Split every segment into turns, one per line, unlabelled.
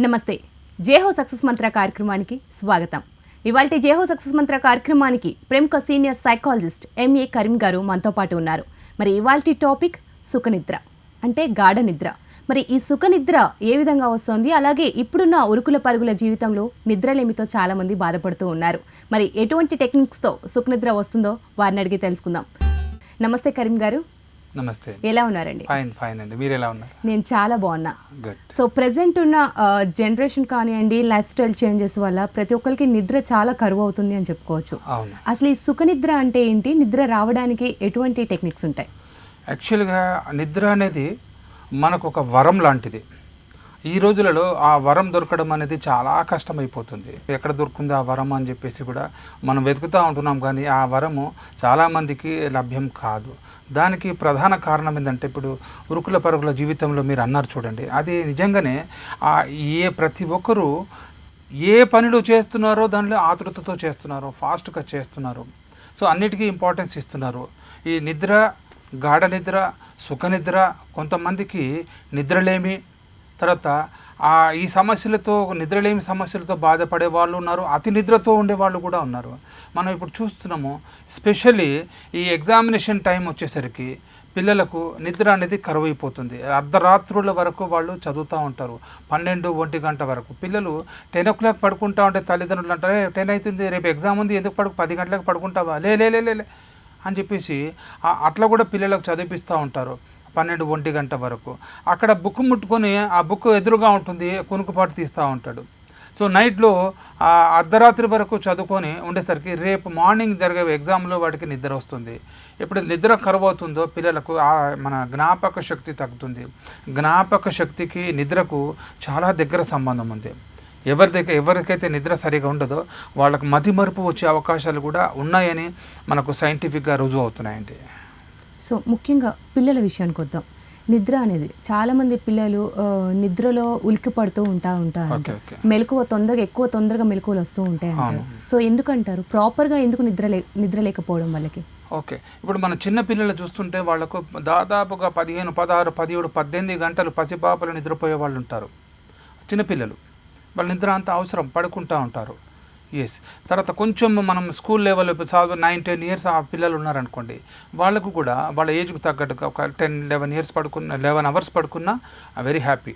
నమస్తే. జేహో సక్సెస్ మంత్ర కార్యక్రమానికి స్వాగతం. ఇవాళ జేహో సక్సెస్ మంత్ర కార్యక్రమానికి ప్రముఖ సీనియర్ సైకాలజిస్ట్ ఎంఏ కరీం గారు మనతో పాటు ఉన్నారు. మరి ఇవాళ టాపిక్ సుఖనిద్ర అంటే గాఢ నిద్ర. మరి ఈ సుఖనిద్ర ఏ విధంగా వస్తుంది? అలాగే ఇప్పుడున్న ఉరుకుల పరుగుల జీవితంలో నిద్రలేమితో చాలామంది బాధపడుతూ ఉన్నారు. మరి ఎటువంటి టెక్నిక్స్తో సుఖనిద్ర వస్తుందో వారిని అడిగి తెలుసుకుందాం. నమస్తే కరీం గారు.
నమస్తే
ఎలా ఉన్నారండి?
ఫైన్ ఫైన్ అండి. మీరు ఎలా ఉన్నారు?
నేను చాలా బాగున్నా. సో ప్రజెంట్ ఉన్న జనరేషన్ కానివ్వండి లైఫ్ స్టైల్ చేంజెస్ వల్ల ప్రతి ఒక్కరికి నిద్ర చాలా కరువు అవుతుంది అని చెప్పుకోవచ్చు.
అవును.
అసలు ఈ సుఖనిద్ర అంటే ఏంటి? నిద్ర రావడానికి ఎటువంటి టెక్నిక్స్ ఉంటాయి?
యాక్చువల్గా నిద్ర అనేది మనకు ఒక వరం లాంటిది. ఈ రోజులలో ఆ వరం దొరకడం అనేది చాలా కష్టమైపోతుంది. ఎక్కడ దొరుకుతుంది ఆ వరం అని చెప్పేసి కూడా మనం వెతుకుతూ ఉంటున్నాం కానీ ఆ వరము చాలామందికి లభ్యం కాదు. దానికి ప్రధాన కారణం ఏంటంటే ఇప్పుడు ఉరుకుల పరుగుల జీవితంలో మీరు అన్నారు చూడండి. అది నిజంగానే ఆ ఏ ప్రతి ఒక్కరూ ఏ పనులు చేస్తున్నారో దానిలో ఆతృతతో చేస్తున్నారు ఫాస్ట్గా చేస్తున్నారు. సో అన్నిటికీ ఇంపార్టెన్స్ ఇస్తున్నారు. ఈ నిద్ర గాఢ నిద్ర సుఖ నిద్ర కొంతమందికి నిద్రలేమి తర్వాత ఈ సమస్యలతో నిద్రలేమి సమస్యలతో బాధపడే వాళ్ళు ఉన్నారు అతి నిద్రతో ఉండే వాళ్ళు కూడా ఉన్నారు. మనం ఇప్పుడు చూస్తున్నాము స్పెషల్లీ ఈ ఎగ్జామినేషన్ టైం వచ్చేసరికి పిల్లలకు నిద్ర అనేది కరువైపోతుంది. అర్ధరాత్రుల వరకు వాళ్ళు చదువుతూ ఉంటారు పన్నెండు ఒంటి గంట వరకు. పిల్లలు టెన్ ఓ క్లాక్ పడుకుంటా ఉంటే తల్లిదండ్రులు అంటారు టెన్ అవుతుంది రేపు ఎగ్జామ్ ఉంది ఎందుకు పడుకు పది గంటలకు పడుకుంటావా? లే లే లే లే అని చెప్పేసి అట్లా కూడా పిల్లలకు చదివిస్తూ ఉంటారు. పన్నెండు ఒంటి గంట వరకు. అక్కడ బుక్ ముట్టుకొని ఆ బుక్ ఎదురుగా ఉంటుంది కొనుక్కుపాటు తీస్తూ ఉంటాడు. సో నైట్లో అర్ధరాత్రి వరకు చదువుకొని ఉండేసరికి రేపు మార్నింగ్ జరిగే ఎగ్జామ్లో వాడికి నిద్ర వస్తుంది. ఎప్పుడు నిద్ర కరువు అవుతుందో పిల్లలకు మన జ్ఞాపక శక్తి తగ్గుతుంది. జ్ఞాపక శక్తికి నిద్రకు చాలా దగ్గర సంబంధం ఉంది. ఎవరి దగ్గర ఎవరికైతే నిద్ర సరిగా ఉండదో వాళ్ళకు మతిమరుపు వచ్చే అవకాశాలు కూడా ఉన్నాయని మనకు సైంటిఫిక్గా రుజువు అవుతున్నాయండి.
సో ముఖ్యంగా పిల్లల విషయానికి వద్దాం. నిద్ర అనేది చాలా మంది పిల్లలు నిద్రలో ఉలిక్కి పడుతూ ఉంటా ఉంటారు మెలకువ తొందరగా ఎక్కువ తొందరగా మెలకువలు వస్తూ ఉంటాయి అంటారు. సో ఎందుకంటారు? ప్రాపర్గా ఎందుకు నిద్ర నిద్ర లేకపోవడం వాళ్ళకి?
ఓకే. ఇప్పుడు మన చిన్న పిల్లలు చూస్తుంటే వాళ్ళకు దాదాపుగా పదిహేను పదహారు పదిహేడు పద్దెనిమిది గంటలు పసిపాపలు నిద్రపోయే వాళ్ళు ఉంటారు. చిన్నపిల్లలు వాళ్ళ నిద్ర అంత అవసరం పడుకుంటూ ఉంటారు. ఎస్ తర్వాత కొంచెం మనం స్కూల్ లెవెల్ చదువు నైన్ టెన్ ఇయర్స్ ఆ పిల్లలు ఉన్నారనుకోండి వాళ్ళకు కూడా వాళ్ళ ఏజ్కి తగ్గట్టుగా ఒక టెన్ లెవెన్ ఇయర్స్ పడుకున్న లెవెన్ అవర్స్ పడుకున్నా వెరీ హ్యాపీ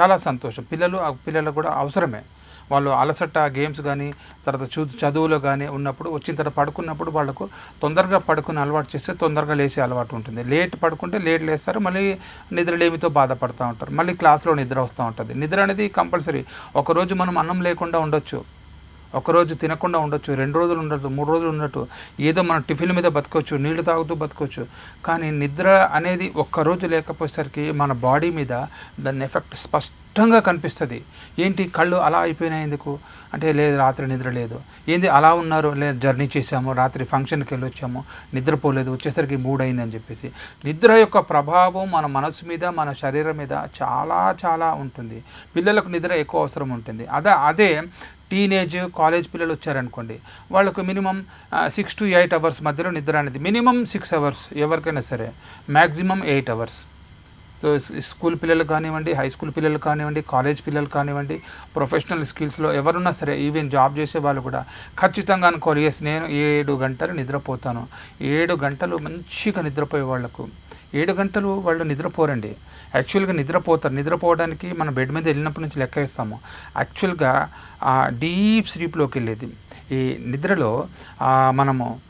చాలా సంతోషం. పిల్లలు ఆ పిల్లలకు కూడా అవసరమే. వాళ్ళు అలసట గేమ్స్ కానీ తర్వాత చూ చదువులో కానీ ఉన్నప్పుడు వచ్చిన తర్వాత పడుకున్నప్పుడు వాళ్ళకు తొందరగా పడుకుని అలవాటు చేస్తే తొందరగా లేచే అలవాటు ఉంటుంది. లేట్ పడుకుంటే లేట్ లేస్తారు మళ్ళీ నిద్రలేమితో బాధపడుతూ ఉంటారు. మళ్ళీ క్లాస్లో నిద్ర వస్తూ ఉంటుంది. నిద్ర అనేది కంపల్సరీ ఒకరోజు మనం అన్నం లేకుండా ఉండొచ్చు. ఒకరోజు తినకుండా ఉండొచ్చు రెండు రోజులు ఉండొచ్చు మూడు రోజులు ఉండొచ్చు ఏదో మనం టిఫిన్ మీద బతకొచ్చు నీళ్ళు తాగుతూ బతకొచ్చు. కానీ నిద్ర అనేది ఒక్కరోజు లేకపోయేసరికి మన బాడీ మీద దాని ఎఫెక్ట్ స్పష్టంగా కనిపిస్తుంది. ఏంటి కళ్ళు అలా అయిపోయినాయి ఎందుకు? అంటే లేదు రాత్రి నిద్ర లేదు. ఏంది అలా ఉన్నారు? లేదు జర్నీ చేసాము రాత్రి ఫంక్షన్కి వెళ్ళి వచ్చాము నిద్రపోలేదు వచ్చేసరికి మూడ్ అయిందని చెప్పేసి. నిద్ర యొక్క ప్రభావం మన మనసు మీద మన శరీరం మీద చాలా చాలా ఉంటుంది. పిల్లలకు నిద్ర ఎక్కువ అవసరం ఉంటుంది. అదే అదే టీనేజ్ కాలేజ్ పిల్లలు వచ్చారనుకోండి వాళ్ళకు minimum six to eight hours మధ్యలో నిద్ర అనేది మినిమం సిక్స్ అవర్స్ ఎవరికైనా సరే maximum eight hours so school పిల్లలు కానివ్వండి హై స్కూల్ పిల్లలు కానివ్వండి కాలేజ్ పిల్లలు కానివ్వండి ప్రొఫెషనల్ స్కిల్స్లో ఎవరున్నా సరే ఈవెన్ జాబ్ చేసే వాళ్ళు కూడా ఖచ్చితంగా అనుకోవాలి ఎస్ నేను ఏడు గంటలు నిద్రపోతాను. ఏడు గంటలు మంచిగా నిద్రపోయే వాళ్ళకు ఏడు గంటలు వాళ్ళు నిద్రపోరండి. యాక్చువల్గా నిద్రపోతారు. నిద్రపోవడానికి మన బెడ్ మీద వెళ్ళినప్పటి నుంచి లెక్క వేస్తాము. యాక్చువల్గా డీప్ స్లీప్లోకి వెళ్ళేది. ఈ నిద్రలో మనము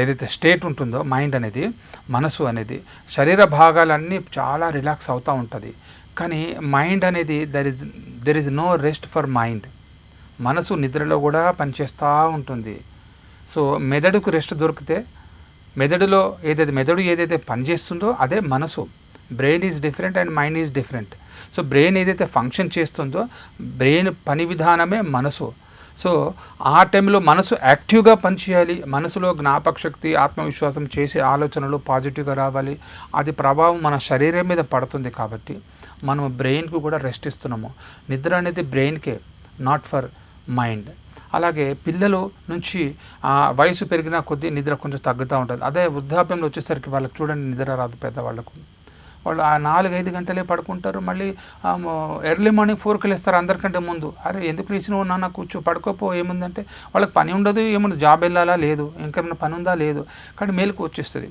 ఏదైతే స్టేట్ ఉంటుందో మైండ్ అనేది మనసు అనేది శరీర భాగాలన్నీ చాలా రిలాక్స్ అవుతూ ఉంటుంది. కానీ మైండ్ అనేది there is there is no rest for mind. మనసు నిద్రలో కూడా పనిచేస్తూ ఉంటుంది. సో మెదడుకు రెస్ట్ దొరికితే మెదడులో ఏదైతే మెదడు ఏదైతే పనిచేస్తుందో అదే మనసు. Brain is different and mind is different so brain ఏదైతే ఫంక్షన్ చేస్తుందో బ్రెయిన్ పని విధానమే మనసు. సో ఆ టైంలో మనసు యాక్టివ్గా పనిచేయాలి. మనసులో జ్ఞాపక శక్తి ఆత్మవిశ్వాసం చేసే ఆలోచనలు పాజిటివ్గా రావాలి. అది ప్రభావం మన శరీరం మీద పడుతుంది కాబట్టి మనం బ్రెయిన్కు కూడా రెస్ట్ ఇస్తున్నాము. నిద్ర అనేది బ్రెయిన్కే నాట్ ఫర్ మైండ్ అలాగే పిల్లలు నుంచి వయసు పెరిగిన కొద్దీ నిద్ర కొంచెం తగ్గుతూ ఉంటుంది. అదే వృద్ధాప్యంలో వచ్చేసరికి వాళ్ళకి చూడండి నిద్ర రాదు పెద్దవాళ్ళకు. వాళ్ళు ఆ నాలుగైదు గంటలే పడుకుంటారు మళ్ళీ ఎర్లీ మార్నింగ్ ఫోర్కి లేస్తారు అందరికంటే ముందు. అరే ఎందుకు లేచినావు నాన్న? కూర్చో పడుకోపో ఏముందంటే వాళ్ళకి పని ఉండదు ఏముంది జాబ్ వెళ్ళాలా? లేదు. ఇంకేమైనా పని ఉందా? లేదు. కానీ మేలుకు వచ్చేస్తుంది.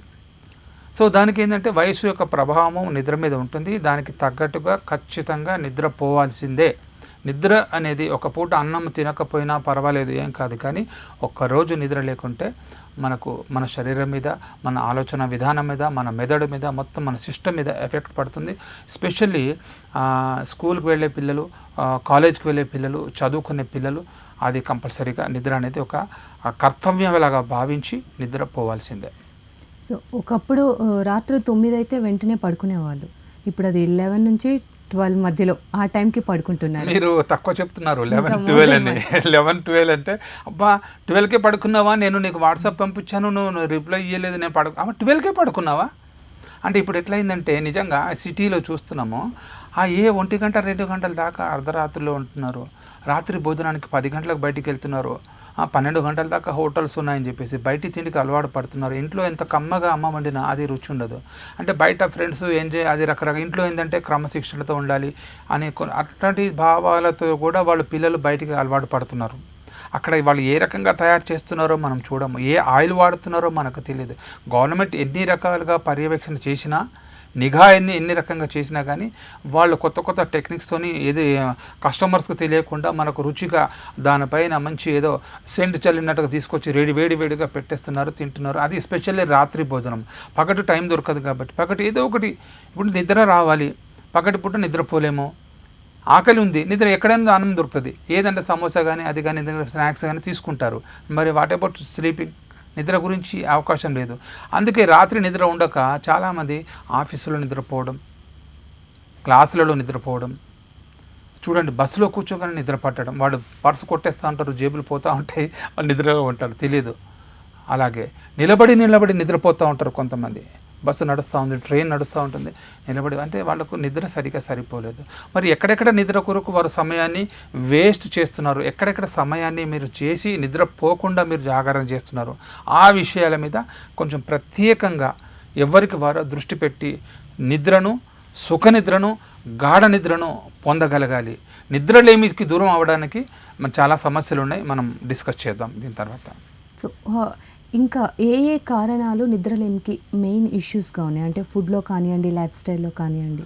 సో దానికి ఏంటంటే వయసు యొక్క ప్రభావం నిద్ర మీద ఉంటుంది. దానికి తగ్గట్టుగా ఖచ్చితంగా నిద్ర పోవాల్సిందే. నిద్ర అనేది ఒక పూట అన్నం తినకపోయినా పర్వాలేదు ఏం కాదు. కానీ ఒక్కరోజు నిద్ర లేకుంటే మనకు మన శరీరం మీద మన ఆలోచన విధానం మీద మన మెదడు మీద మొత్తం మన సిస్టమ్ మీద ఎఫెక్ట్ పడుతుంది. ఎస్పెషల్లీ స్కూల్కి వెళ్ళే పిల్లలు కాలేజ్కి వెళ్ళే పిల్లలు చదువుకునే పిల్లలు అది కంపల్సరీగా నిద్ర అనేది ఒక కర్తవ్యం కర్తవ్యంలాగా భావించి నిద్ర పోవాల్సిందే.
సో ఒకప్పుడు రాత్రి తొమ్మిది అయితే వెంటనే పడుకునేవాళ్ళు. ఇప్పుడు అది లెవెన్ నుంచి ట్వెల్వ్ మధ్యలో ఆ టైంకి పడుకుంటున్నారు.
మీరు తక్కువ చెప్తున్నారు లెవెన్ ట్వెల్వ్ అని. లెవెన్ ట్వెల్వ్ అంటే అబ్బా ట్వెల్వ్కే పడుకున్నావా? నేను నీకు వాట్సాప్ పంపించాను నువ్వు రిప్లై ఇవ్వలేదు నేను పడుకు అమ్మ ట్వెల్వ్కే పడుకున్నావా? అంటే ఇప్పుడు ఎట్లయిందంటే నిజంగా సిటీలో చూస్తున్నాము ఆ ఏ ఒంటి గంట రెండు గంటల దాకా అర్ధరాత్రిలో ఉంటున్నారు. రాత్రి భోజనానికి పది గంటలకు బయటికి వెళ్తున్నారు. పన్నెండు గంటల దాకా హోటల్స్ ఉన్నాయని చెప్పేసి బయటి తిండికి అలవాటు పడుతున్నారు. ఇంట్లో ఎంత కమ్మగా అమ్మ వండినా అది రుచి ఉండదు. అంటే బయట ఫ్రెండ్స్ ఎంజాయ్ అది రకరకాల ఇంట్లో ఏంటంటే క్రమశిక్షణతో ఉండాలి అనే అట్లాంటి భావాలతో కూడా వాళ్ళు పిల్లలు బయటికి అలవాటు పడుతున్నారు. అక్కడ వాళ్ళు ఏ రకంగా తయారు చేస్తున్నారో మనం చూడము. ఏ ఆయిల్ వాడుతున్నారో మనకు తెలియదు గవర్నమెంట్ ఎన్ని రకాలుగా పర్యవేక్షణ చేసినా నిఘా ఎన్ని ఎన్ని రకంగా చేసినా కానీ వాళ్ళు కొత్త కొత్త టెక్నిక్స్తోని ఏది కస్టమర్స్కి తెలియకుండా మనకు రుచిగా దానిపైన మంచి ఏదో సెంట్ చల్లినట్టుగా తీసుకొచ్చి వేడి వేడి వేడిగా పెట్టేస్తున్నారు తింటున్నారు. అది ఎస్పెషల్లీ రాత్రి భోజనం. పగటి టైం దొరకదు కాబట్టి. పగటి ఏదో ఒకటి ఇప్పుడు నిద్ర రావాలి. పగటి పూట నిద్రపోలేము. ఆకలి ఉంది. నిద్ర ఎక్కడైనా అన్నం దొరుకుతుంది. ఏదంటే సమోసా కానీ అది కానీ స్నాక్స్ కానీ తీసుకుంటారు. మరి వాట్ అబౌట్ స్లీపింగ్ నిద్ర గురించి అవకాశం లేదు. అందుకే రాత్రి నిద్ర ఉండక చాలామంది ఆఫీసులో నిద్రపోవడం క్లాసులలో నిద్రపోవడం చూడండి బస్సులో కూర్చోగానే నిద్ర పట్టడం. వాడు పర్సు కొట్టేస్తూ ఉంటారు జేబులు పోతూ ఉంటాయి వాళ్ళు నిద్రలో ఉంటారు తెలియదు అలాగే నిలబడి నిలబడి నిద్రపోతూ ఉంటారు కొంతమంది. బస్సు నడుస్తూ ఉంది ట్రైన్ నడుస్తూ ఉంటుంది. నిలబడి అంటే వాళ్ళకు నిద్ర సరిగా సరిపోలేదు. మరి ఎక్కడెక్కడ నిద్ర కొరకు వారు సమయాన్ని వేస్ట్ చేస్తున్నారు? ఎక్కడెక్కడ సమయాన్ని మీరు చేసి నిద్ర పోకుండా మీరు జాగరణ చేస్తున్నారు? ఆ విషయాల మీద కొంచెం ప్రత్యేకంగా ఎవరికి వారు దృష్టి పెట్టి నిద్రను సుఖ నిద్రను గాఢ నిద్రను పొందగలగాలి. నిద్రలేమికి దూరం అవడానికి మన చాలా సమస్యలు ఉన్నాయి. మనం డిస్కస్ చేద్దాం దీని తర్వాత.
సో ఇంకా ఏ ఏ కారణాలు నిద్రలేమికి మెయిన్ ఇష్యూస్గా ఉన్నాయి? అంటే ఫుడ్లో కానివ్వండి లైఫ్ స్టైల్లో కానివ్వండి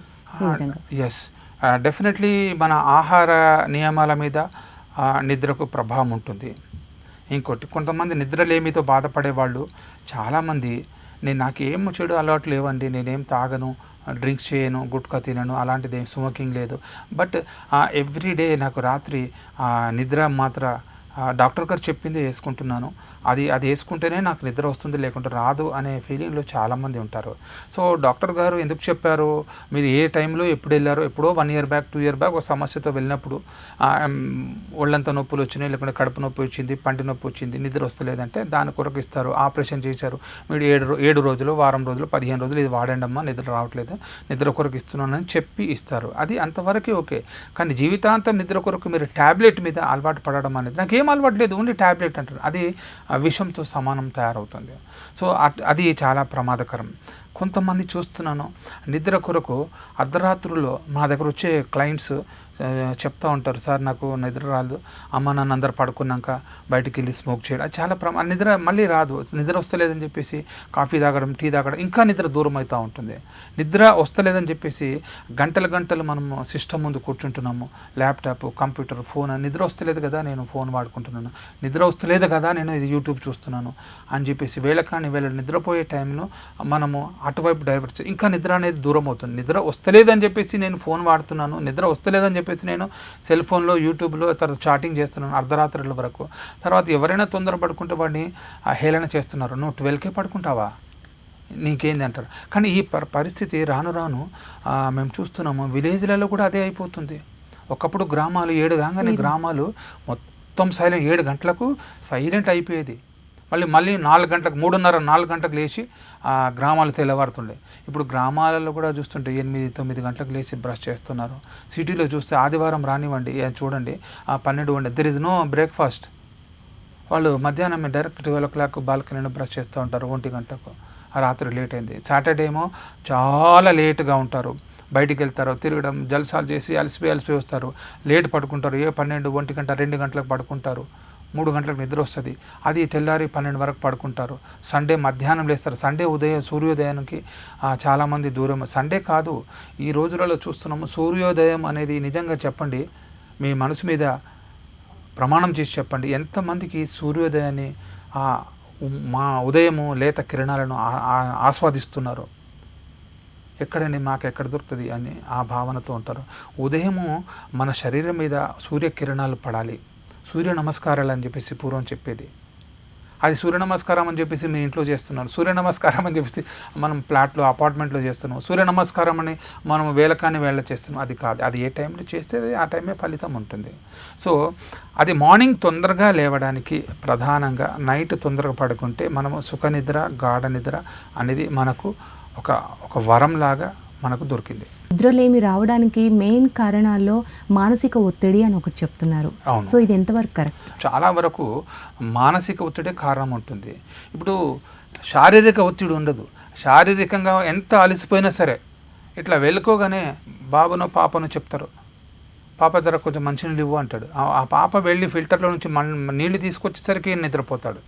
ఎస్ డెఫినెట్లీ మన ఆహార నియమాల మీద నిద్రకు ప్రభావం ఉంటుంది. ఇంకోటి కొంతమంది నిద్రలేమితో బాధపడే వాళ్ళు చాలామంది నేను నాకు ఏం చెడు అలవాటు లేవండి నేనేం తాగను డ్రింక్స్ చేయను గుట్కా తినను అలాంటిది ఏం స్మోకింగ్ లేదు. బట్ ఎవ్రీ డే నాకు రాత్రి ఆ, నిద్ర మాత్ర డాక్టర్ గారు చెప్పింది వేసుకుంటున్నాను. అది అది వేసుకుంటేనే నాకు నిద్ర వస్తుంది లేకుంటే రాదు అనే ఫీలింగ్లో చాలామంది ఉంటారు. సో డాక్టర్ గారు ఎందుకు చెప్పారు? మీరు ఏ టైంలో ఎప్పుడు వెళ్ళారో? ఎప్పుడో one year back two year back ఒక సమస్యతో వెళ్ళినప్పుడు ఒళ్ళంత ఒళ్ళంతా నొప్పులు వచ్చినాయి లేకుంటే కడుపు నొప్పి వచ్చింది పంటి నొప్పి వచ్చింది నిద్ర వస్తలేదంటే దాని కొరకు ఇస్తారు. ఆపరేషన్ చేశారు. మీరు ఏడు ఏడు రోజులు వారం రోజులు పదిహేను రోజులు ఇది వాడండి అమ్మా నిద్ర రావట్లేదు నిద్ర కొరకు ఇస్తున్నానని చెప్పి ఇస్తారు. అది అంతవరకు ఓకే. కానీ జీవితాంతం నిద్ర కొరకు మీరు ట్యాబ్లెట్ మీద అలవాటు పడడం అనేది నాకు ఏం అలవాటు లేదు ఓన్లీ ట్యాబ్లెట్ అంటారు. అది విషంతో సమానం తయారవుతుంది. సో అట్- అది చాలా ప్రమాదకరం. కొంతమంది చూస్తున్నాను నిద్ర కొరకు అర్ధరాత్రుల్లో మా దగ్గర వచ్చే క్లయింట్స్ చెప్తూ చెప్తా ఉంటారు సార్ నాకు నిద్ర రాదు. అమ్మ నాన్న అందరు పడుకున్నాక బయటికి వెళ్ళి స్మోక్ చేయడం. అది చాలా ప్రమా నిద్ర మళ్ళీ రాదు. నిద్ర వస్తలేదని చెప్పేసి కాఫీ తాగడం టీ తాగడం ఇంకా నిద్ర దూరం అవుతూ ఉంటుంది. నిద్ర వస్తలేదని చెప్పేసి గంటలు గంటలు మనము సిస్టమ్ ముందు కూర్చుంటున్నాము. ల్యాప్టాప్ కంప్యూటర్ ఫోన్ నిద్ర వస్తలేదు కదా నేను ఫోన్ వాడుకుంటున్నాను. నిద్ర వస్తలేదు కదా నేను ఇది యూట్యూబ్ చూస్తున్నాను అని చెప్పేసి వేళ కానీ వేళ నిద్రపోయే టైంలో మనము అటువైపు డైవర్ట్ ఇంకా నిద్ర అనేది దూరం అవుతుంది. నిద్ర వస్తలేదని చెప్పేసి నేను ఫోన్ వాడుతున్నాను. నిద్ర వస్తలేదని చెప్పేసి నేను సెల్ ఫోన్లో యూట్యూబ్లో తర్వాత చాటింగ్ చేస్తున్నాను అర్ధరాత్రుల వరకు. తర్వాత ఎవరైనా తొందర పడుకుంటే వాడిని హేళన చేస్తున్నారు. నువ్వు ట్వెల్వ్కే పడుకుంటావా? నీకేంది అంటారు కానీ ఈ పరిస్థితి రాను రాను మేము చూస్తున్నాము విలేజ్లలో కూడా అదే అయిపోతుంది. ఒకప్పుడు గ్రామాలు ఏడు కాగానే గ్రామాలు మొత్తం సైలెంట్ ఏడు గంటలకు సైలెంట్ అయిపోయేది. మళ్ళీ మళ్ళీ నాలుగు గంటలకు మూడున్నర నాలుగు గంటలకు లేచి ఆ గ్రామాలు తెల్లవారుతుండే. ఇప్పుడు గ్రామాలలో కూడా చూస్తుంటే ఎనిమిది తొమ్మిది గంటలకు లేచి బ్రష్ చేస్తున్నారు. సిటీలో చూస్తే ఆదివారం రానివ్వండి చూడండి ఆ పన్నెండు వండి దెర్ ఇస్ నో బ్రేక్ఫాస్ట్ వాళ్ళు మధ్యాహ్నం డైరెక్ట్ ట్వెల్వ్ ఓ క్లాక్ బాల్కనీలో బ్రష్ చేస్తూ ఉంటారు ఒంటి గంటకు. రాత్రి లేట్ అయింది. సాటర్డే ఏమో చాలా లేట్గా ఉంటారు. బయటికి వెళ్తారు తిరగడం జల్సాలు చేసి అలసిపోయి అలసిపోయి వస్తారు. లేట్ పడుకుంటారు. ఏ పన్నెండు ఒంటి గంట రెండు గంటలకు పడుకుంటారు. మూడు గంటలకు నిద్ర వస్తుంది. అది తెల్లారి పన్నెండు వరకు పడుకుంటారు. సండే మధ్యాహ్నం లేస్తారు. సండే ఉదయం సూర్యోదయానికి చాలామంది దూరం సండే కాదు ఈ రోజులలో చూస్తున్నాము సూర్యోదయం అనేది నిజంగా చెప్పండి మీ మనసు మీద ప్రమాణం చేసి చెప్పండి. ఎంతమందికి సూర్యోదయాన్ని మా ఉదయము లేత కిరణాలను ఆస్వాదిస్తున్నారు. ఎక్కడండి మాకు ఎక్కడ దొరుకుతుంది అని ఆ భావనతో ఉంటారు. ఉదయము మన శరీరం మీద సూర్యకిరణాలు పడాలి. సూర్య నమస్కారాలు అని చెప్పేసి పూర్వం చెప్పేది. అది సూర్య నమస్కారం అని చెప్పేసి మీ ఇంట్లో చేస్తున్నారు సూర్య నమస్కారం అని చెప్పేసి మనం ఫ్లాట్లో అపార్ట్మెంట్లో చేస్తున్నాం సూర్య నమస్కారం అని మనం వేలకాని వేళ చేస్తున్నాం. అది కాదు. అది ఏ టైంలో చేస్తే ఆ టైమే ఫలితం ఉంటుంది. సో అది మార్నింగ్ తొందరగా లేవడానికి ప్రధానంగా నైట్ తొందరగా పడుకుంటే మనము సుఖనిద్ర గాఢ నిద్ర అనేది మనకు ఒక ఒక వరంలాగా మనకు దొరికింది.
నిద్రలేమి రావడానికి మెయిన్ కారణాల్లో మానసిక ఒత్తిడి అని ఒకటి చెప్తున్నారు. సో ఇది ఎంతవరకు కరెక్ట్?
చాలా వరకు మానసిక ఒత్తిడే కారణం ఉంటుంది. ఇప్పుడు శారీరక ఒత్తిడి ఉండదు. శారీరకంగా ఎంత అలసిపోయినా సరే ఇట్లా వెళ్ళుకోగానే బాబునో పాపనో చెప్తారు. పాప ధర కొంచెం మంచినీళ్ళు ఇవ్వు అంటాడు. ఆ- పాప వెళ్ళి ఫిల్టర్లో నుంచి మన్ నీళ్ళు తీసుకొచ్చేసరికి నిద్రపోతాడు.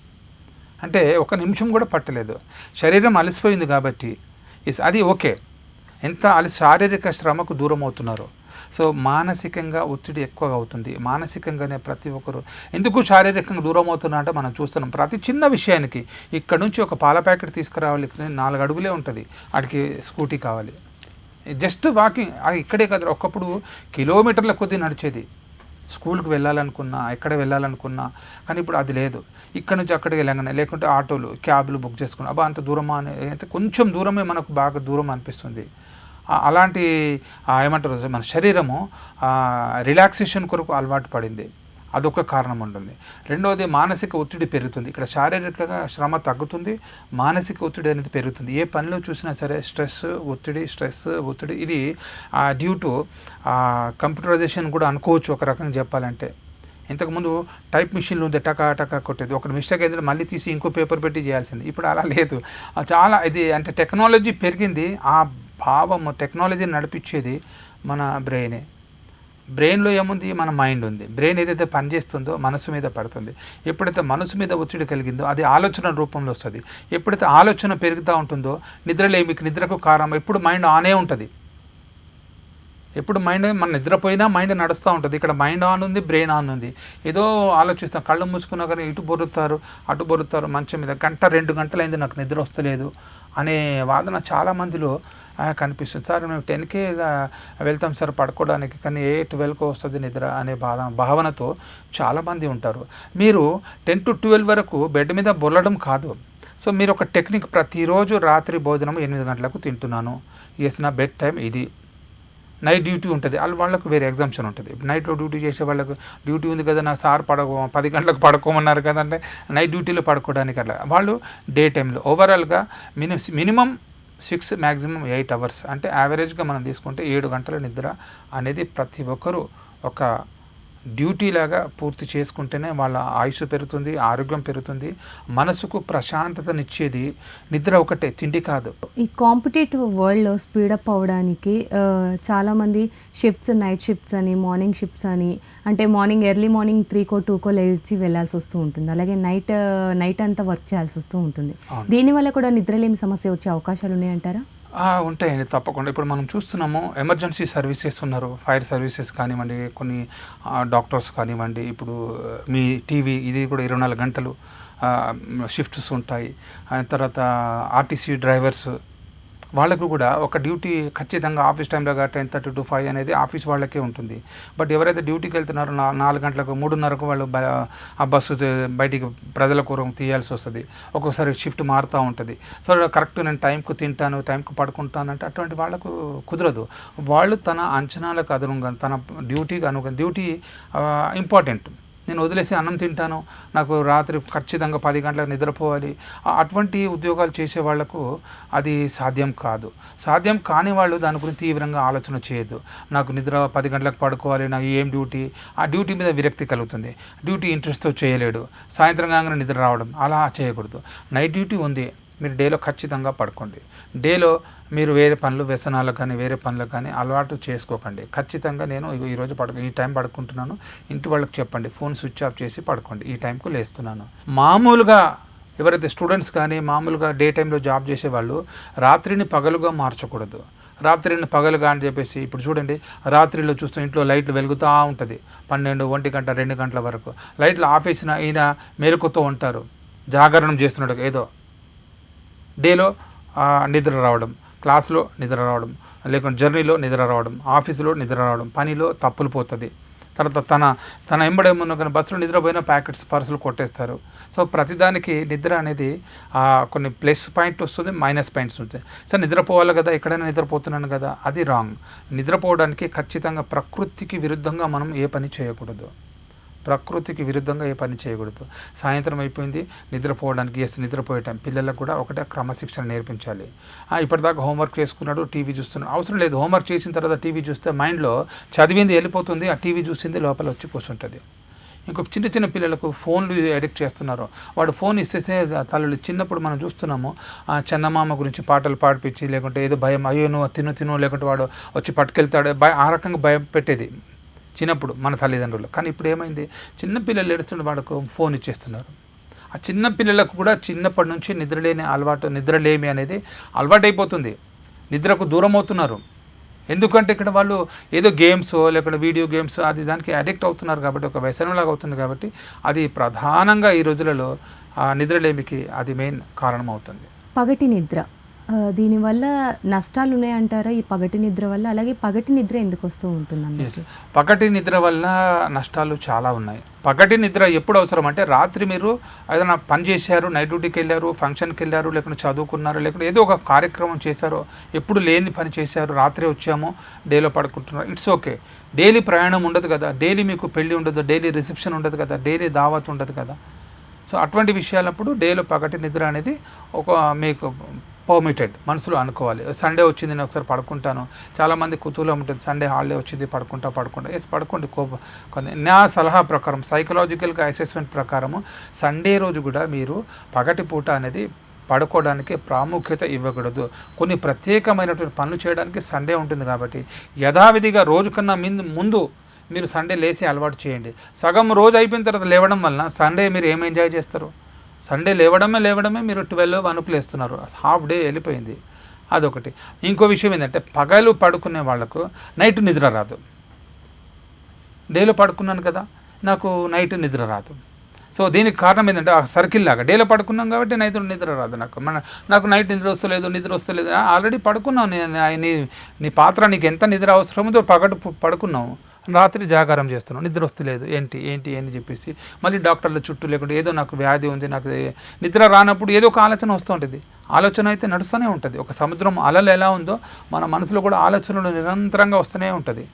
అంటే ఒక నిమిషం కూడా పట్టలేదు. శరీరం అలసిపోయింది కాబట్టి అది ఓకే. ఎంత వాళ్ళు శారీరక శ్రమకు దూరం అవుతున్నారు సో మానసికంగా ఒత్తిడి ఎక్కువగా అవుతుంది. మానసికంగానే ప్రతి ఒక్కరు ఎందుకు శారీరకంగా దూరం అవుతున్నా అంటే మనం చూస్తున్నాం. ప్రతి చిన్న విషయానికి ఇక్కడ నుంచి ఒక పాల ప్యాకెట్ తీసుకురావాలి నాలుగు అడుగులే ఉంటుంది. వాటికి స్కూటీ కావాలి. జస్ట్ వాకింగ్ ఇక్కడే కదా ఒకప్పుడు కిలోమీటర్ల కొద్దీ నడిచేది. స్కూల్కి వెళ్ళాలనుకున్నా ఎక్కడ వెళ్ళాలనుకున్నా కానీ ఇప్పుడు అది లేదు. ఇక్కడ నుంచి అక్కడికి వెళ్ళగానే లేకుంటే ఆటోలు క్యాబ్లు బుక్ చేసుకున్నా అబ్బా అంత దూరమా అని అయితే కొంచెం దూరమే మనకు బాగా దూరం అనిపిస్తుంది. అలాంటి ఏమంటారు మన శరీరము రిలాక్సేషన్ కొరకు అలవాటు పడింది. అదొక కారణం ఉంటుంది రెండవది మానసిక ఒత్తిడి పెరుగుతుంది. ఇక్కడ శారీరకంగా శ్రమ తగ్గుతుంది మానసిక ఒత్తిడి అనేది పెరుగుతుంది. ఏ పనిలో చూసినా సరే స్ట్రెస్ ఒత్తిడి స్ట్రెస్ ఒత్తిడి ఇది డ్యూ టు కంప్యూటరైజేషన్ కూడా అనుకోవచ్చు ఒక రకంగా చెప్పాలంటే. ఇంతకుముందు టైప్ మిషన్లు ఉంది టకా టకా కొట్టేది. ఒక మిస్టేక్ అయితే మళ్ళీ తీసి ఇంకో పేపర్ పెట్టి చేయాల్సింది. ఇప్పుడు అలా లేదు. చాలా ఇది అంటే టెక్నాలజీ పెరిగింది. ఆ భావము టెక్నాలజీ నడిపించేది మన బ్రెయినే బ్రెయిన్లో ఏముంది? మన మైండ్ ఉంది. బ్రెయిన్ ఏదైతే పనిచేస్తుందో మనసు మీద పడుతుంది. ఎప్పుడైతే మనసు మీద ఒత్తిడి కలిగిందో అది ఆలోచన రూపంలో వస్తుంది. ఎప్పుడైతే ఆలోచన పెరుగుతూ ఉంటుందో నిద్రలేమికి నిద్రకు కారణం. ఎప్పుడు మైండ్ ఆనే ఉంటుంది. ఎప్పుడు మైండ్ మన నిద్రపోయినా మైండ్ నడుస్తూ ఉంటుంది. ఇక్కడ మైండ్ ఆన్ ఉంది బ్రెయిన్ ఆన్ ఉంది. ఏదో ఆలోచిస్తాం. కళ్ళు మూసుకున్నా కానీ ఇటు బొరుతారు అటు బొరుతారు మంచం మీద గంట రెండు గంటలైంది నాకు నిద్ర వస్తలేదు అనే వాదన చాలా మందిలో కనిపిస్తుంది. సార్ మేము టెన్కే వెళ్తాం సార్ పడుకోవడానికి కానీ ఏ ట్వెల్వ్కి వస్తుంది నిద్ర అనే బాధ భావనతో చాలామంది ఉంటారు. మీరు టెన్ టు ట్వెల్వ్ వరకు బెడ్ మీద బొల్లడం కాదు. సో మీరు ఒక టెక్నిక్ ప్రతిరోజు రాత్రి భోజనం ఎనిమిది గంటలకు తింటున్నాను. ఎస్ నా బెడ్ టైం ఇది. నైట్ డ్యూటీ ఉంటుంది. వాళ్ళు వాళ్ళకు వేరే ఎగ్జామ్షన్ ఉంటుంది. నైట్లో డ్యూటీ చేసే వాళ్ళకు డ్యూటీ ఉంది కదా నా సార్ పడకో పది గంటలకు పడుకోమన్నారు కదంటే నైట్ డ్యూటీలో పడుకోవడానికి అట్లా. వాళ్ళు డే టైంలో ఓవరాల్గా minimum minimum six maximum eight hours. అంటే యావరేజ్గా మనం తీసుకుంటే ఏడు గంటల నిద్ర అనేది ప్రతి ఒక్కరూ ఒక డ్యూటీ లాగా పూర్తి చేసుకుంటేనే వాళ్ళ ఆయుష్ పెరుగుతుంది ఆరోగ్యం పెరుగుతుంది. మనసుకు ప్రశాంతతనిచ్చేది నిద్ర ఒకటే తిండి కాదు.
ఈ కాంపిటేటివ్ వరల్డ్లో స్పీడప్ అవ్వడానికి చాలామంది షిఫ్ట్స్ నైట్ షిఫ్ట్స్ అని మార్నింగ్ షిఫ్ట్స్ అని అంటే మార్నింగ్ ఎర్లీ మార్నింగ్ త్రీకో టూకో లేచి వెళ్ళాల్సి వస్తూ ఉంటుంది. అలాగే నైట్ నైట్ అంతా వర్క్ చేయాల్సి వస్తూ ఉంటుంది. దీనివల్ల కూడా నిద్రలేమి సమస్య వచ్చే అవకాశాలు ఉన్నాయంటారా?
ఉంటాయండి తప్పకుండా. ఇప్పుడు మనం చూస్తున్నాము ఎమర్జెన్సీ సర్వీసెస్ ఉన్నారు. ఫైర్ సర్వీసెస్ కానివ్వండి కొన్ని డాక్టర్స్ కానివ్వండి ఇప్పుడు మీ టీవీ ఇది కూడా ఇరవై నాలుగు గంటలు షిఫ్ట్స్ ఉంటాయి. ఆ తర్వాత ఆర్టీసీ డ్రైవర్స్ వాళ్ళకు కూడా ఒక డ్యూటీ ఖచ్చితంగా ఆఫీస్ టైంలో టెన్ థర్టీ టు ఫైవ్ అనేది ఆఫీస్ వాళ్ళకే ఉంటుంది. బట్ ఎవరైతే డ్యూటీకి వెళ్తున్నారో నాలుగు గంటలకు మూడున్నరకు వాళ్ళు ఆ బస్సు బయటికి ప్రజల కొరకు తీయాల్సి వస్తుంది. ఒక్కొక్కసారి షిఫ్ట్ మారుతూ ఉంటుంది. సో కరెక్ట్ నేను టైంకు తింటాను టైంకు పడుకుంటాను అంటే అటువంటి వాళ్ళకు కుదరదు. వాళ్ళు తన అంచనాలకు అనుగుణంగా తన డ్యూటీకి అనుగుణంగా డ్యూటీ ఇంపార్టెంట్ నేను వదిలేసి అన్నం తింటాను నాకు రాత్రి ఖచ్చితంగా పది గంటలకు నిద్రపోవాలి. అటువంటి ఉద్యోగాలు చేసే వాళ్ళకు అది సాధ్యం కాదు. సాధ్యం కాని వాళ్ళు దాని గురించి తీవ్రంగా ఆలోచన చేయొద్దు. నాకు నిద్ర పది గంటలకు పడుకోవాలి నాకు ఏం డ్యూటీ? ఆ డ్యూటీ మీద విరక్తి కలుగుతుంది. డ్యూటీ ఇంట్రెస్ట్తో చేయలేడు. సాయంత్రం కాగానే నిద్ర రావడం అలా చేయకూడదు. నైట్ డ్యూటీ ఉంది. మీరు డేలో ఖచ్చితంగా పడుకోండి. డేలో మీరు వేరే పనులు వ్యసనాలకు కానీ వేరే పనులకు కానీ అలవాటు చేసుకోకండి. ఖచ్చితంగా నేను ఈరోజు పడుకు ఈ టైం పడుకుంటున్నాను. ఇంటి వాళ్ళకి చెప్పండి. ఫోన్ స్విచ్ ఆఫ్ చేసి పడుకోండి. ఈ టైంకు లేస్తున్నాను. మామూలుగా ఎవరైతే స్టూడెంట్స్ కానీ మామూలుగా డే టైంలో జాబ్ చేసేవాళ్ళు రాత్రిని పగలుగా మార్చకూడదు. రాత్రిని పగలుగా అని చెప్పేసి ఇప్పుడు చూడండి రాత్రిలో చూస్తూ ఇంట్లో లైట్లు వెలుగుతూ ఉంటుంది. పన్నెండు ఒంటి గంట రెండు గంటల వరకు. లైట్లు ఆపేసిన ఈయన మేలుకుతూ ఉంటారు. జాగరణం చేస్తున్నాడు ఏదో. డేలో నిద్ర రావడం. క్లాస్లో నిద్ర రావడం లేకుంటే జర్నీలో నిద్ర రావడం ఆఫీసులో నిద్ర రావడం పనిలో తప్పులు పోతుంది. తర్వాత తన తన ఎంబడేమున్న కానీ బస్సులో నిద్రపోయిన ప్యాకెట్స్ పర్సులు కొట్టేస్తారు. సో ప్రతిదానికి నిద్ర అనేది కొన్ని ప్లస్ పాయింట్ వస్తుంది మైనస్ పాయింట్స్ ఉంటాయి సో నిద్రపోవాలి కదా ఎక్కడైనా నిద్రపోతున్నాను కదా అది రాంగ్. నిద్రపోవడానికి ఖచ్చితంగా ప్రకృతికి విరుద్ధంగా మనం ఏ పని చేయకూడదు. ప్రకృతికి విరుద్ధంగా ఏ పని చేయకూడదు. సాయంత్రం అయిపోయింది నిద్రపోవడానికి ఎస్ నిద్రపోయటం పిల్లలకు కూడా ఒకటే క్రమశిక్షణ నేర్పించాలి. ఇప్పటిదాకా హోంవర్క్ చేసుకున్నాడు టీవీ చూస్తున్నాడు. అవసరం లేదు హోంవర్క్ చేసిన తర్వాత టీవీ చూస్తే మైండ్లో చదివింది వెళ్ళిపోతుంది ఆ టీవీ చూసింది లోపల వచ్చి కూర్చుంటుంది. ఇంకో చిన్న చిన్న పిల్లలకు ఫోన్లు అడిక్ట్ చేస్తున్నారు. వాడు ఫోన్ ఇస్తే తల్లులు చిన్నప్పుడు మనం చూస్తున్నాము ఆ చందమామ గురించి పాటలు పాడిపించి లేకుంటే ఏదో భయం అయ్యో నువ్వు తిను తిను లేకుంటే వాడు వచ్చి పట్టుకెళ్తాడు భయ ఆ రకంగా భయం పెట్టేది. చిన్నప్పుడు మన తల్లిదండ్రులు. కానీ ఇప్పుడు ఏమైంది? చిన్న పిల్లలు ఏడుస్తుంటే వాడుకు ఫోన్ ఇచ్చేస్తున్నారు. ఆ చిన్న పిల్లలకు కూడా చిన్నప్పటి నుంచి నిద్రలేని అలవాటు నిద్రలేమి అనేది అలవాటు అయిపోతుంది నిద్రకు దూరం అవుతున్నారు. ఎందుకంటే ఇక్కడ వాళ్ళు ఏదో గేమ్స్ లేకుండా వీడియో గేమ్స్ అది దానికి అడిక్ట్ అవుతున్నారు కాబట్టి ఒక వ్యసనంలాగా అవుతుంది కాబట్టి అది ప్రధానంగా ఈ రోజులలో ఆ నిద్రలేమికి అది మెయిన్ కారణం అవుతుంది
పగటి నిద్ర. దీనివల్ల నష్టాలు ఉన్నాయంటారా ఈ పగటి నిద్ర వల్ల? అలాగే పగటి నిద్ర ఎందుకు వస్తూ ఉంటుంది
ఎస్ పగటి నిద్ర వల్ల నష్టాలు చాలా ఉన్నాయి. పగటి నిద్ర ఎప్పుడు అవసరం అంటే రాత్రి మీరు ఏదైనా పని చేశారు నైట్ డ్యూటీకి వెళ్ళారు ఫంక్షన్కి వెళ్ళారు లేకుంటే చదువుకున్నారు లేకుంటే ఏదో ఒక కార్యక్రమం చేశారు ఎప్పుడు లేని పని చేశారు రాత్రి వచ్చాము డేలో పడుకుంటున్నారు ఇట్స్ ఓకే డైలీ ప్రయాణం ఉండదు కదా. డైలీ మీకు పెళ్ళి ఉండదు డైలీ రిసెప్షన్ ఉండదు కదా. డైలీ దావత్ ఉండదు కదా. సో అటువంటి విషయాలప్పుడు డేలో పగటి నిద్ర అనేది ఒక మీకు పర్మిటెడ్ మనసులో అనుకోవాలి. సండే వచ్చింది నేను ఒకసారి పడుకుంటాను. చాలామంది కుతూహలం ఉంటుంది. సండే హాలిడే వచ్చింది పడుకుంటా పడుకుంటా. ఎస్ పడుకోండి కోప. కొన్ని నా సలహా ప్రకారం సైకలాజికల్గా అసెస్మెంట్ ప్రకారము సండే రోజు కూడా మీరు పగటి పూట అనేది పడుకోవడానికి ప్రాముఖ్యత ఇవ్వకూడదు. కొన్ని ప్రత్యేకమైనటువంటి పనులు చేయడానికి సండే ఉంటుంది కాబట్టి యథావిధిగా రోజు కన్నా మిందు ముందు మీరు సండే లేచి అలవాటు చేయండి. సగం రోజు అయిపోయిన తర్వాత లేవడం వలన సండే మీరు ఏం ఎంజాయ్ చేస్తారు? సండే లేవడమే లేవడమే మీరు ట్వెల్వ్ వన్ ప్లేస్తున్నారు హాఫ్ డే వెళ్ళిపోయింది. అదొకటి. ఇంకో విషయం ఏంటంటే పగలు పడుకునే వాళ్ళకు నైట్ నిద్ర రాదు. డేలో పడుకున్నాను కదా నాకు నైట్ నిద్ర రాదు. సో దీనికి కారణం ఏంటంటే ఆ సర్కిల్ లాగా. డేలో పడుకున్నాం కాబట్టి నైట్ నిద్ర రాదు నాకు. మన నాకు నైట్ నిద్ర వస్తలేదు నిద్ర వస్తలేదు. ఆల్రెడీ పడుకున్నావు నేను. నీ నీ పాత్ర నీకు ఎంత నిద్ర అవసరమో పగటి పడుకున్నావు. రాత్రి జాగారం చేస్తున్నాం నిద్ర వస్తలేదు. ఏంటి? ఏంటి? అని చెప్పేసి. మళ్ళీ డాక్టర్ల చుట్టూ లేకుండా ఏదో నాకు వ్యాధి ఉంది నాకు నిద్ర రానప్పుడు ఏదో ఒక ఆలోచన వస్తూ ఉంటుంది. ఆలోచన అయితే నడుస్తూనే ఉంటుంది. ఒక సముద్రం అలలు ఎలా ఉందో మన మనసులో కూడా ఆలోచనలు నిరంతరంగా వస్తూనే ఉంటుంది.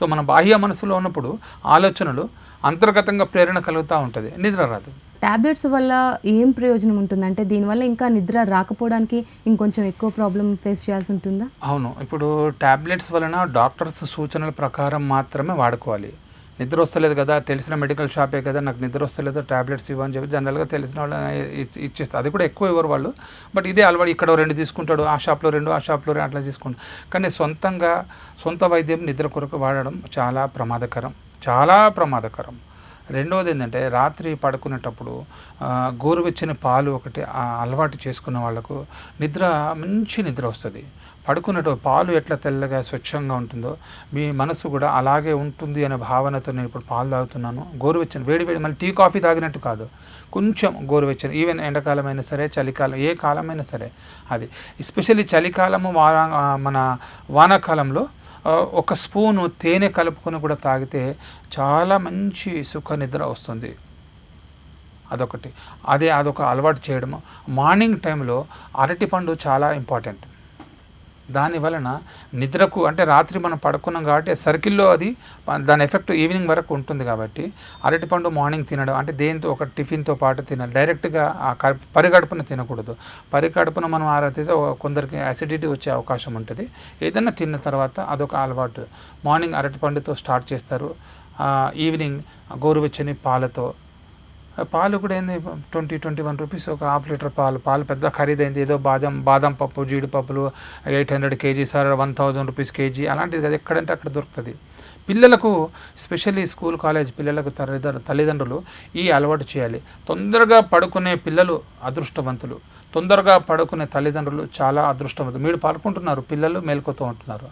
సో మన బాహ్య మనసులో ఉన్నప్పుడు ఆలోచనలు అంతర్గతంగా ప్రేరణ కలుగుతూ ఉంటుంది. నిద్ర రాదు.
ట్యాబ్లెట్స్ వల్ల ఏం ప్రయోజనం ఉంటుందంటే దీనివల్ల ఇంకా నిద్ర రాకపోవడానికి ఇంకొంచెం ఎక్కువ ప్రాబ్లం ఫేస్ చేయాల్సి ఉంటుందా?
అవును. ఇప్పుడు టాబ్లెట్స్ వలన డాక్టర్స్ సూచనల ప్రకారం మాత్రమే వాడుకోవాలి. నిద్ర వస్తలేదు కదా తెలిసిన మెడికల్ షాపే కదా నాకు నిద్ర వస్తలేదు టాబ్లెట్స్ ఇవ్వని చెప్పి జనరల్గా తెలిసిన వాళ్ళు ఇచ్చేస్తారు. అది కూడా ఎక్కువ ఇవ్వరు వాళ్ళు. బట్ ఇదే అలవాటు ఇక్కడ రెండు తీసుకుంటాడు ఆ షాప్లో రెండు ఆ షాప్లో రెండు అట్లా తీసుకుంటాడు. కానీ సొంతంగా సొంత వైద్యం నిద్ర కొరకు వాడడం చాలా ప్రమాదకరం. చాలా ప్రమాదకరం. రెండవది ఏంటంటే రాత్రి పడుకునేటప్పుడు గోరువెచ్చని పాలు ఒకటి అలవాటు చేసుకున్న వాళ్ళకు నిద్ర మంచి నిద్ర వస్తుంది. పడుకునేటప్పుడు పాలు ఎట్లా తెల్లగా స్వచ్ఛంగా ఉంటుందో మీ మనసు కూడా అలాగే ఉంటుంది అనే భావనతో నేను ఇప్పుడు పాలు తాగుతున్నాను. గోరువెచ్చని వేడి వేడి మళ్ళీ టీ కాఫీ తాగినట్టు కాదు. కొంచెం గోరువెచ్చని ఈవెన్ ఎండాకాలమైనా సరే చలికాలం ఏ కాలమైనా సరే అది. ఎస్పెషల్లీ చలికాలము వాన మన వానాకాలంలో ఒక స్పూను తేనె కలుపుకొని కూడా తాగితే చాలా మంచి సుఖ నిద్ర వస్తుంది. అదొకటి. అదే అదొక అలవాటు చేయడము. మార్నింగ్ టైంలో అరటిపండు చాలా ఇంపార్టెంట్. దాని వలన నిద్రకు అంటే రాత్రి మనం పడుకున్నాం కాబట్టి సర్కిల్లో అది దాని ఎఫెక్ట్ ఈవినింగ్ వరకు ఉంటుంది కాబట్టి అరటిపండు మార్నింగ్ తినడం అంటే దేంతో ఒక టిఫిన్తో పాటు తినాలి డైరెక్ట్గా ఆ కడుపు పరిగడుపున తినకూడదు. పరిగడుపున మనం ఆరాధిస్తే కొందరికి అసిడిటీ వచ్చే అవకాశం ఉంటుంది. ఏదైనా తిన్న తర్వాత అదొక అలవాటు. మార్నింగ్ అరటిపండుతో స్టార్ట్ చేస్తారు. ఈవినింగ్ గోరువెచ్చని పాలతో పాలు కూడా ఏంది? ట్వంటీ ట్వంటీ వన్ రూపీస్ ఒక హాఫ్ లీటర్ పాలు. పాలు పెద్ద ఖరీదైంది. ఏదో బాదం బాదం పప్పు జీడిపప్పులు eight hundred KG sir one thousand rupees KG. అలాంటిది కదా ఎక్కడంటే అక్కడ దొరుకుతుంది. పిల్లలకు స్పెషల్లీ స్కూల్ కాలేజ్ పిల్లలకు తల్లిదండ్రులు తల్లిదండ్రులు ఈ అలవాటు చేయాలి. తొందరగా పడుకునే పిల్లలు అదృష్టవంతులు. తొందరగా పడుకునే తల్లిదండ్రులు చాలా అదృష్టవంతులు. మీరు పడుకుంటున్నారు. పిల్లలు మేల్కొతూ ఉంటున్నారు.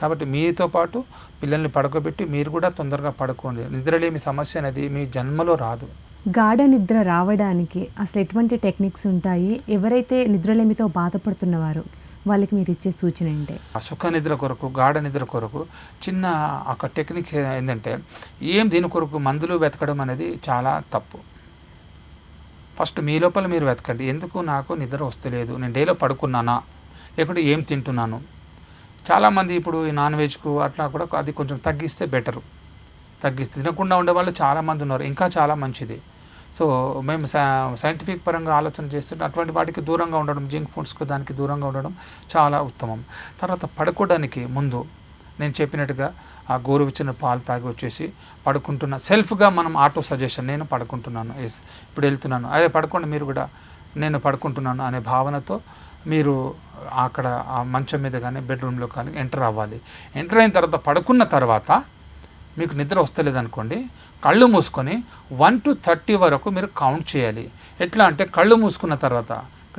కాబట్టి మీతో పాటు పిల్లల్ని పడుకోబెట్టి మీరు కూడా తొందరగా పడుకోండి. నిద్రలేమి సమస్య అనేది మీ జన్మలో రాదు.
గాఢ నిద్ర రావడానికి అసలు ఎటువంటి టెక్నిక్స్ ఉంటాయి? ఎవరైతే నిద్రలేమితో బాధపడుతున్నవారు వాళ్ళకి మీరు ఇచ్చే సూచన ఏంటి?
ఆ సుఖ నిద్ర కొరకు గాఢ నిద్ర కొరకు చిన్న ఒక టెక్నిక్ ఏంటంటే ఏం దీని కొరకు మందులు వెతకడం అనేది చాలా తప్పు. ఫస్ట్ మీ లోపల మీరు వెతకండి. ఎందుకు నాకు నిద్ర వస్తలేదు? నేను డేలో పడుకున్నానా? లేకుంటే ఏం తింటున్నాను? చాలామంది ఇప్పుడు ఈ నాన్ వెజ్కు అట్లా కూడా అది కొంచెం తగ్గిస్తే బెటరు. తగ్గిస్తే తినకుండా ఉండే వాళ్ళు చాలామంది ఉన్నారు. ఇంకా చాలా మంచిది. సో మేము సై- సైంటిఫిక్ పరంగా ఆలోచన చేస్తుంటే అటువంటి వాటికి దూరంగా ఉండడం జింక్ ఫుడ్స్కు దానికి దూరంగా ఉండడం చాలా ఉత్తమం. తర్వాత పడుకోవడానికి ముందు నేను చెప్పినట్టుగా ఆ గోరువెచ్చని పాలు తాగి వచ్చేసి పడుకుంటున్న సెల్ఫ్గా మనం ఆటో సజెషన్ నేను పడుకుంటున్నాను ఎస్ ఇప్పుడు వెళ్తున్నాను అదే పడుకోండి మీరు కూడా నేను పడుకుంటున్నాను అనే భావనతో మీరు అక్కడ ఆ మంచం మీద కానీ బెడ్రూమ్లో కానీ ఎంటర్ అవ్వాలి. ఎంటర్ అయిన తర్వాత పడుకున్న తర్వాత మీకు నిద్ర వస్తలేదనుకోండి కళ్ళు మూసుకొని వన్ టు థర్టీ వరకు మీరు కౌంట్ చేయాలి. ఎట్లా అంటే కళ్ళు మూసుకున్న తర్వాత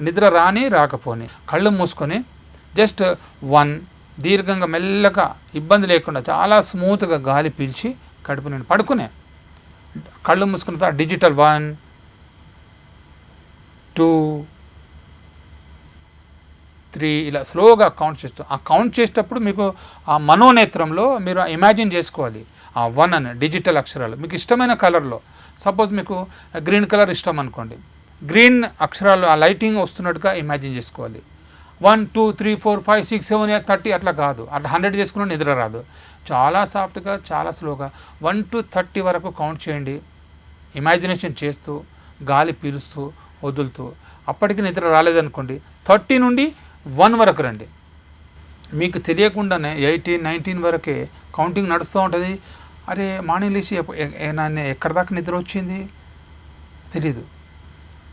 నిద్ర రాని రాకపోని. కళ్ళు మూసుకొని జస్ట్ వన్ దీర్ఘంగా మెల్లగా ఇబ్బంది లేకుండా చాలా స్మూత్గా గాలి పీల్చి కడుపు నేను పడుకునే. కళ్ళు మూసుకున్న తర్వాత డిజిటల్ వన్ టూ త్రీ ఇలా స్లోగా కౌంట్ చేస్తాం. ఆ కౌంట్ చేసేటప్పుడు మీకు ఆ మనోనేత్రంలో మీరు ఇమాజిన్ చేసుకోవాలి. ఆ వన్ అని డిజిటల్ అక్షరాలు. మీకు ఇష్టమైన కలర్లో. సపోజ్ మీకు గ్రీన్ కలర్ ఇష్టం అనుకోండి. గ్రీన్ అక్షరాలు ఆ లైటింగ్ వస్తున్నట్టుగా ఇమాజిన్ చేసుకోవాలి. One two three four five six seven eight thirty అట్లా కాదు. అట్లా హండ్రెడ్ చేసుకున్న నిద్ర రాదు. చాలా సాఫ్ట్గా చాలా స్లోగా వన్ టు థర్టీ వరకు కౌంట్ చేయండి. ఇమాజినేషన్ చేస్తూ గాలి పీలుస్తూ వదులుతూ. అప్పటికి నిద్ర రాలేదనుకోండి. థర్టీ నుండి వన్ వరకు రండి. మీకు తెలియకుండానే ఎయిటీన్ నైన్టీన్ వరకే కౌంటింగ్ నడుస్తూ ఉంటుంది. అరే మార్నింగ్ లేచి నన్ను ఎక్కడి దాకా నిద్ర వచ్చింది? తెలీదు.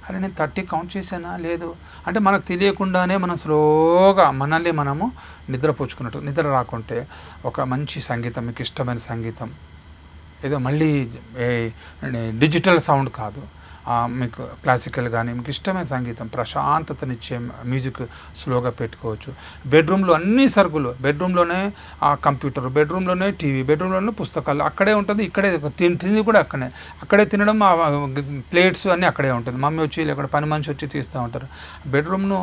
అరే నేను థర్టీ కౌంట్ చేశానా? లేదు. అంటే మనకు తెలియకుండానే మనం స్లోగా మనల్ని మనము నిద్రపోచుకున్నట్టు నిద్ర రాకుంటే ఒక మంచి సంగీతం మీకు ఇష్టమైన సంగీతం. ఏదో మళ్ళీ డిజిటల్ సౌండ్ కాదు. మీకు క్లాసికల్ కానీ మీకు ఇష్టమైన సంగీతం ప్రశాంతతనిచ్చే మ్యూజిక్ స్లోగా పెట్టుకోవచ్చు. బెడ్రూమ్లో అన్ని సరుకులు బెడ్రూమ్లోనే ఆ కంప్యూటర్ బెడ్రూమ్లోనే టీవీ బెడ్రూమ్లోనే పుస్తకాలు అక్కడే ఉంటుంది ఇక్కడే తింటుంది తిండి కూడా అక్కడే అక్కడే తినడం ప్లేట్స్ అన్నీ అక్కడే ఉంటుంది. మమ్మీ వచ్చి లేకపోతే పని మనిషి వచ్చి తీస్తూ ఉంటారు. బెడ్రూమ్ను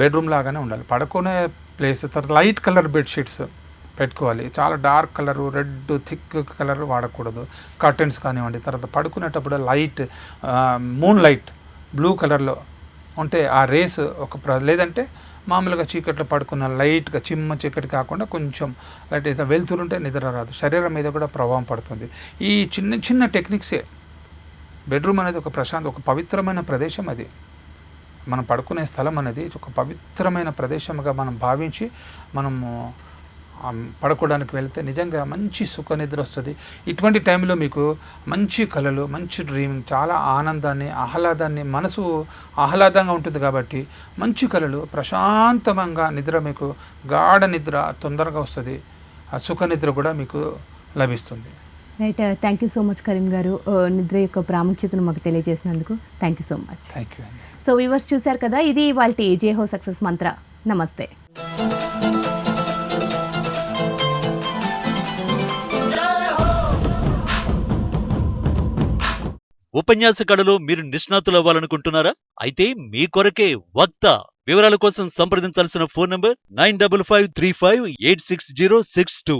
బెడ్రూమ్ లాగానే ఉండాలి. పడుకునే ప్లేస్ తర్వాత లైట్ కలర్ బెడ్షీట్స్ పెట్టుకోవాలి. చాలా dark colour red thick colour వాడకూడదు. కర్టెన్స్ కానివ్వండి తర్వాత పడుకునేటప్పుడు లైట్ మూన్ లైట్ బ్లూ కలర్లో ఉంటే ఆ రేస్ ఒక ప్ర లేదంటే మామూలుగా చీకట్లో పడుకున్న లైట్గా చిమ్మ చీకటి కాకుండా కొంచెం లైట్ అయితే వెళ్తుంటే నిద్ర రాదు. శరీరం మీద కూడా ప్రభావం పడుతుంది. ఈ చిన్న చిన్న టెక్నిక్సే. బెడ్రూమ్ అనేది ఒక ప్రశాంత ఒక పవిత్రమైన ప్రదేశం అది. మనం పడుకునే స్థలం అనేది ఒక పవిత్రమైన ప్రదేశంగా మనం భావించి మనము పడుకోవడానికి వెళ్తే నిజంగా మంచి సుఖ నిద్ర వస్తుంది. ఇటువంటి టైంలో మీకు మంచి కళలు మంచి డ్రీమ్ చాలా ఆనందాన్ని ఆహ్లాదాన్ని మనసు ఆహ్లాదంగా ఉంటుంది కాబట్టి మంచి కళలు ప్రశాంతంగా నిద్ర మీకు గాఢ నిద్ర తొందరగా వస్తుంది. ఆ సుఖ నిద్ర కూడా మీకు లభిస్తుంది.
Right thank you so much Karim గారు. ఆ, నిద్ర యొక్క ప్రాముఖ్యతను మాకు తెలియజేసినందుకు thank you so much
thank you
so viewers చూశారు కదా ఇది వాళ్ళ జేహో సక్సెస్ మంత్ర నమస్తే
ఉపన్యాస కళలో మీరు నిష్ణాతులు అవ్వాలనుకుంటున్నారా అయితే మీ కొరకే వక్త వివరాల కోసం సంప్రదించాల్సిన phone number nine double five three five eight six zero six two.